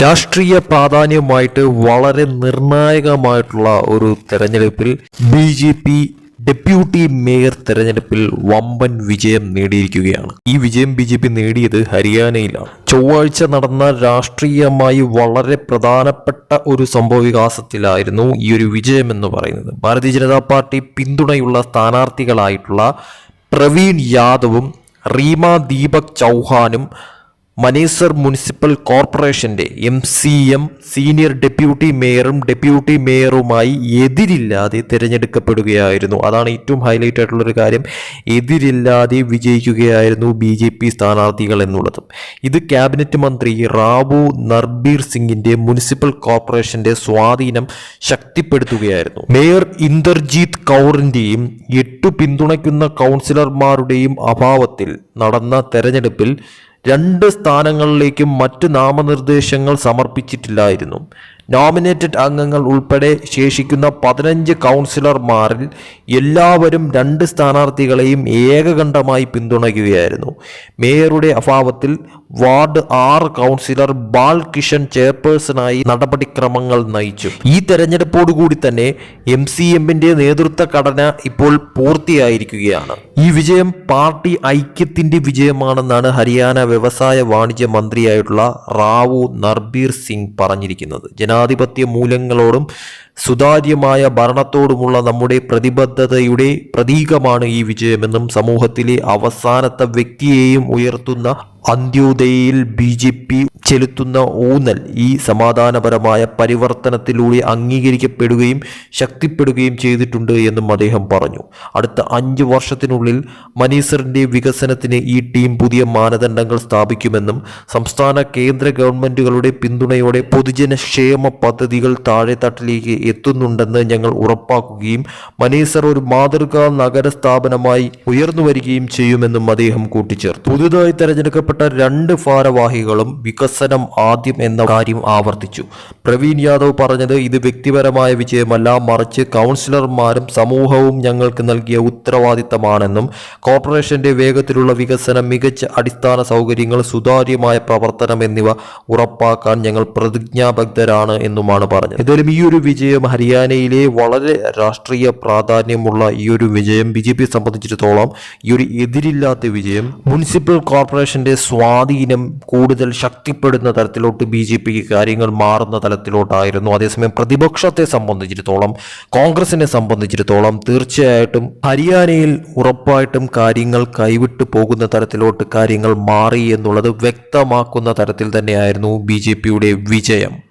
രാഷ്ട്രീയ പ്രാധാന്യമായിട്ട് വളരെ നിർണായകമായിട്ടുള്ള ഒരു തെരഞ്ഞെടുപ്പിൽ B J P deputy mayor തെരഞ്ഞെടുപ്പിൽ വമ്പൻ വിജയം നേടിയിരിക്കുകയാണ്. ഈ വിജയം ബി ജെ പി നേടിയത് ഹരിയാനയിലാണ്. ചൊവ്വാഴ്ച നടന്ന രാഷ്ട്രീയമായി വളരെ പ്രധാനപ്പെട്ട ഒരു സംഭവവികാസത്തിലായിരുന്നു ഈ ഒരു വിജയം എന്ന് പറയുന്നത്. ഭാരതീയ ജനതാ പാർട്ടി പിന്തുണയുള്ള സ്ഥാനാർത്ഥികളായിട്ടുള്ള പ്രവീൺ യാദവും റീമ ദീപക് ചൗഹാനും മനേസർ മുനിസിപ്പൽ കോർപ്പറേഷന്റെ M C M senior deputy മേയറും deputy മേയറുമായി എതിരില്ലാതെ തിരഞ്ഞെടുക്കപ്പെടുകയായിരുന്നു. അതാണ് ഏറ്റവും ഹൈലൈറ്റ് ആയിട്ടുള്ള ഒരു കാര്യം. എതിരില്ലാതെ വിജയിക്കുകയായിരുന്നു ബി ജെ പി സ്ഥാനാർത്ഥികൾ എന്നുള്ളത്. ഇത് ക്യാബിനറ്റ് മന്ത്രി റാവു നർബീർ സിംഗിന്റെ മുനിസിപ്പൽ കോർപ്പറേഷന്റെ സ്വാധീനം ശക്തിപ്പെടുത്തുകയായിരുന്നു. മേയർ ഇന്ദർജീത് കൗറിന്റെയും എട്ടു പിന്തുണയ്ക്കുന്ന കൗൺസിലർമാരുടെയും അഭാവത്തിൽ നടന്ന തെരഞ്ഞെടുപ്പിൽ രണ്ട് സ്ഥാനങ്ങളിലേക്കും മറ്റ് നാമനിർദ്ദേശങ്ങൾ സമർപ്പിച്ചിട്ടില്ലായിരുന്നു. നോമിനേറ്റഡ് അംഗങ്ങൾ ഉൾപ്പെടെ ശേഷിക്കുന്ന പതിനഞ്ച് കൗൺസിലർമാരിൽ എല്ലാവരും രണ്ട് സ്ഥാനാർത്ഥികളെയും ഏകകണ്ഠമായി പിന്തുണയ്ക്കുകയായിരുന്നു. മേയറുടെ അഭാവത്തിൽ വാർഡ് ആറ് കൗൺസിലർ ബാൽകിഷൻ ചെയർപേഴ്സണായി നടപടിക്രമങ്ങൾ നയിച്ചു. ഈ തെരഞ്ഞെടുപ്പോടുകൂടി തന്നെ എം സി എമ്മിന്റെ നേതൃത്വ ഘടന ഇപ്പോൾ പൂർത്തിയായിരിക്കുകയാണ്. ഈ വിജയം പാർട്ടി ഐക്യത്തിന്റെ വിജയമാണെന്നാണ് ഹരിയാന വ്യവസായ വാണിജ്യ മന്ത്രിയായിട്ടുള്ള റാവു നർബീർ സിംഗ് പറഞ്ഞിരിക്കുന്നത്. ജനാധിപത്യ മൂല്യങ്ങളോടും സുതാര്യമായ ഭരണത്തോടുമുള്ള നമ്മുടെ പ്രതിബദ്ധതയുടെ പ്രതീകമാണ് ഈ വിജയമെന്നും സമൂഹത്തിലെ അവസാനത്തെ വ്യക്തിയെയും ഉയർത്തുന്ന അന്ത്യോദയയിൽ ബി ജെ പി ചെലുത്തുന്ന ഊന്നൽ ഈ സമാധാനപരമായ പരിവർത്തനത്തിലൂടെ അംഗീകരിക്കപ്പെടുകയും ശക്തിപ്പെടുകയും ചെയ്തിട്ടുണ്ട് എന്നും അദ്ദേഹം പറഞ്ഞു. അടുത്ത അഞ്ച് വർഷത്തിനുള്ളിൽ മനീസറിന്റെ വികസനത്തിന് ഈ ടീം പുതിയ മാനദണ്ഡങ്ങൾ സ്ഥാപിക്കുമെന്നും സംസ്ഥാന കേന്ദ്ര ഗവൺമെന്റുകളുടെ പിന്തുണയോടെ പൊതുജനക്ഷേമ പദ്ധതികൾ താഴെത്തട്ടിലേക്ക് എത്തുന്നുണ്ടെന്ന് ഞങ്ങൾ ഉറപ്പാക്കുകയും മനീസർ ഒരു മാതൃകാ നഗര സ്ഥാപനമായി ഉയർന്നു വരികയും ചെയ്യുമെന്നും അദ്ദേഹം കൂട്ടിച്ചേർത്തു. പുതുതായി തെരഞ്ഞെടുക്കപ്പെട്ട രണ്ട് ഭാരവാഹികളും വികസനം ആദ്യം എന്ന കാര്യം ആവർത്തിച്ചു. പ്രവീൺ യാദവ് പറഞ്ഞത് ഇത് വ്യക്തിപരമായ വിജയമല്ല മറിച്ച് കൗൺസിലർമാരും സമൂഹവും ഞങ്ങൾക്ക് നൽകിയ ഉത്തരവാദിത്തമാണെന്നും കോർപ്പറേഷന്റെ വേഗത്തിലുള്ള വികസനം മികച്ച അടിസ്ഥാന സൗകര്യങ്ങൾ സുതാര്യമായ പ്രവർത്തനം എന്നിവ ഉറപ്പാക്കാൻ ഞങ്ങൾ പ്രതിജ്ഞാബദ്ധരാണ് എന്നുമാണ് പറഞ്ഞത്. എന്തായാലും ഈ ഒരു വിജയം ഹരിയാനയിലെ വളരെ രാഷ്ട്രീയ പ്രാധാന്യമുള്ള ഈ ഒരു വിജയം ബി ജെ പിയെ സംബന്ധിച്ചിടത്തോളം ഈ ഒരു എതിരില്ലാത്ത വിജയം മുനിസിപ്പൽ കോർപ്പറേഷന്റെ സ്വാധീനം കൂടുതൽ ശക്തിപ്പെടുന്ന തരത്തിലോട്ട് ബി ജെ പിക്ക് കാര്യങ്ങൾ മാറുന്ന തലത്തിലോട്ടായിരുന്നു അതേസമയം പ്രതിപക്ഷത്തെ സംബന്ധിച്ചിടത്തോളം കോൺഗ്രസിനെ സംബന്ധിച്ചിടത്തോളം തീർച്ചയായിട്ടും ഹരിയാനയിൽ ഉറപ്പായിട്ടും കാര്യങ്ങൾ കൈവിട്ടു പോകുന്ന തരത്തിലോട്ട് കാര്യങ്ങൾ മാറി എന്നുള്ളത് വ്യക്തമാക്കുന്ന തരത്തിൽ തന്നെയായിരുന്നു ബി ജെ പിയുടെ വിജയം.